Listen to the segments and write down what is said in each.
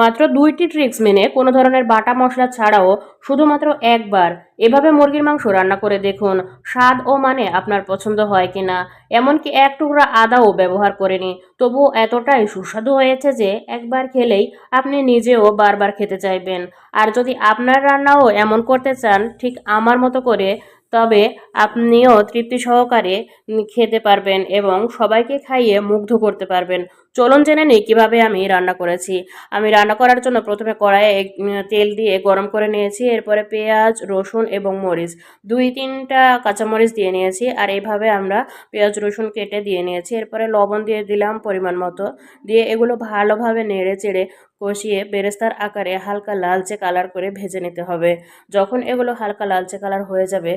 মাত্র দুইটি ট্রিক্স মেনে কোনো ধরনের বাটা মশলা ছাড়াও শুধুমাত্র একবার এভাবে মুরগির মাংস রান্না করে দেখুন, স্বাদ ও মানে আপনার পছন্দ হয় কিনা। এমনকি এক টুকরা আদাও ব্যবহার করেনি। তবুও এতটাই সুস্বাদু হয়েছে যে একবার খেলেই আপনি নিজেও বারবার খেতে চাইবেন। আর যদি আপনার রান্নাও এমন করতে চান, ঠিক আমার মতো করে, তবে আপনিও তৃপ্তি সহকারে খেতে পারবেন এবং সবাইকে খাইয়ে মুগ্ধ করতে পারবেন। চলুন জেনে নিই কীভাবে আমি রান্না করেছি। আমি রান্না করার জন্য প্রথমে কড়াইয়ে তেল দিয়ে গরম করে নিয়েছি, এরপরে পেঁয়াজ, রসুন এবং মরিচ। দুই, তিনটা কাঁচামরিচ দিয়ে নিয়েছি, আর এইভাবে আমরা পেঁয়াজ, রসুন কেটে দিয়ে নিয়েছি। এরপরে লবণ দিয়ে দিলাম পরিমাণ মতো। দিয়ে এগুলো ভালোভাবে নেড়ে চেড়ে কষিয়ে বেরেস্তার আকারে হালকা লালচে কালার করে ভেজে নিতে হবে। যখন এগুলো হালকা লালচে কালার হয়ে যাবে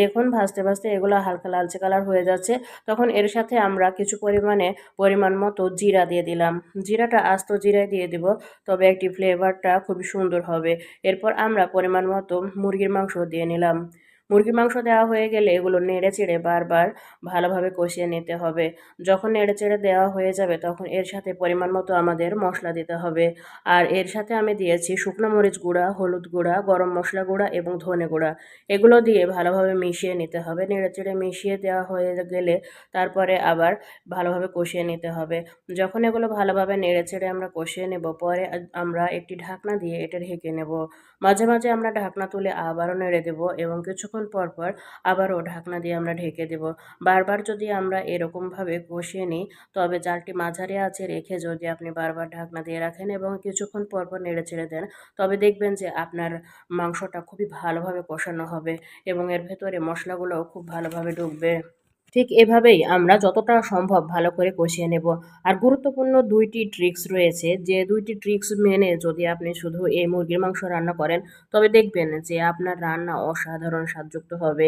দেখুন ভাজতে ভাজতে এগুলো হালকা লালচে কালার হয়ে যাচ্ছে। তখন এর সাথে আমরা কিছু পরিমাণে, পরিমাণ মতো জিরা দিয়ে দিলাম। জিরাটা আস্ত জিরায় দিয়ে দিব, তবে একটি ফ্লেভারটা খুবই সুন্দর হবে। এরপর আমরা পরিমাণ মতো মুরগির মাংস দিয়ে নিলাম। মুরগির মাংস দেওয়া হয়ে গেলে এগুলো নেড়ে চেড়ে বারবার ভালোভাবে কষিয়ে নিতে হবে। যখন নেড়ে চেড়ে দেওয়া হয়ে যাবে তখন এর সাথে পরিমাণ মতো আমাদের মশলা দিতে হবে। আর এর সাথে আমি দিয়েছি শুকনো মরিচ গুঁড়া, হলুদ গুঁড়া, গরম মশলা গুঁড়া এবং ধনে গুঁড়া। এগুলো দিয়ে ভালোভাবে মিশিয়ে নিতে হবে। নেড়ে চেড়ে মিশিয়ে দেওয়া হয়ে গেলে তারপরে আবার ভালোভাবে কষিয়ে নিতে হবে। যখন এগুলো ভালোভাবে নেড়ে চেড়ে আমরা কষিয়ে নেব, পরে আমরা একটি ঢাকনা দিয়ে এটা ঢেকে নেব। মাঝে মাঝে আমরা ঢাকনা তুলে আবারও নেড়ে দেব এবং কিছুক্ষণ পর পর আবারও ঢাকনা দিয়ে আমরা ঢেকে দেব। বারবার যদি আমরা এরকমভাবে কষিয়ে নিই, তবে জালটি মাঝারি আছে রেখে যদি আপনি বারবার ঢাকনা দিয়ে রাখেন এবং কিছুক্ষণ পর পর নেড়ে ছেড়ে দেন, তবে দেখবেন যে আপনার মাংসটা খুবই ভালোভাবে কষানো হবে এবং এর ভেতরে মশলাগুলোও খুব ভালোভাবে ঢুকবে। ঠিক এভাবেই আমরা যতটা সম্ভব ভালো করে কষিয়ে নেব। আর গুরুত্বপূর্ণ দুইটি ট্রিক্স রয়েছে। যে দুইটি ট্রিক্স মেনে যদি আপনি শুধু এই মুরগির মাংস রান্না করেন, তবে দেখবেন যে আপনার রান্না অসাধারণ স্বাদযুক্ত হবে।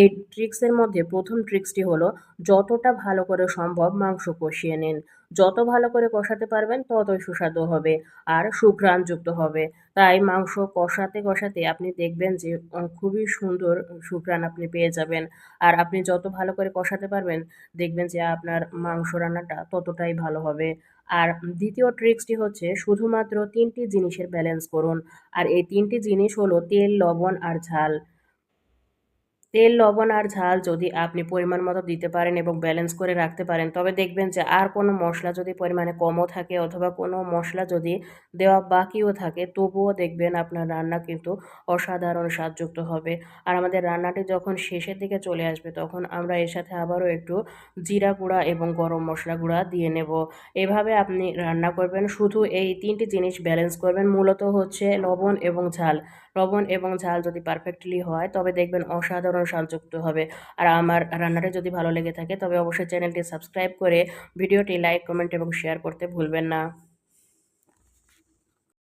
এই ট্রিক্সের মধ্যে প্রথম ট্রিক্সটি হলো, যতটা ভালো করে সম্ভব মাংস কষিয়ে নিন। যত ভালো করে কষাতে পারবেন ততই সুস্বাদু হবে আর সুঘ্রাণযুক্ত হবে। তাই মাংস কষাতে কষাতে আপনি দেখবেন যে খুবই সুন্দর সুঘ্রাণ আপনি পেয়ে যাবেন। আর আপনি যত ভালো করে কষাতে পারবেন, দেখবেন যে আপনার মাংস রান্নাটা ততটাই ভালো হবে। আর দ্বিতীয় ট্রিক্সটি হচ্ছে শুধুমাত্র তিনটি জিনিসের ব্যালেন্স করুন। আর এই তিনটি জিনিস হলো তেল, লবণ আর ঝাল। তেল, লবণ আর ঝাল যদি আপনি পরিমাণ মতো দিতে পারেন এবং ব্যালেন্স করে রাখতে পারেন, তবে দেখবেন যে আর কোনো মশলা যদি পরিমাণে কমও থাকে অথবা কোনো মশলা যদি দেওয়া বাকিও থাকে, তবুও দেখবেন আপনার রান্না কিন্তু অসাধারণ স্বাদযুক্ত হবে। আর আমাদের রান্নাটি যখন শেষের দিকে চলে আসবে, তখন আমরা এর সাথে আবারও একটু জিরা গুঁড়া এবং গরম মশলা গুঁড়া দিয়ে নেব। এভাবে আপনি রান্না করবেন, শুধু এই তিনটি জিনিস ব্যালেন্স করবেন, মূলত হচ্ছে লবণ এবং ঝাল। লবণ এবং ঝাল যদি পারফেক্টলি হয়, তবে দেখবেন অসাধারণ স্বাদযুক্ত হবে। আর আমার রান্নাটা যদি ভালো লেগে থাকে, তবে অবশ্যই চ্যানেলটি সাবস্ক্রাইব করে ভিডিওটি লাইক, কমেন্ট এবং শেয়ার করতে ভুলবেন না।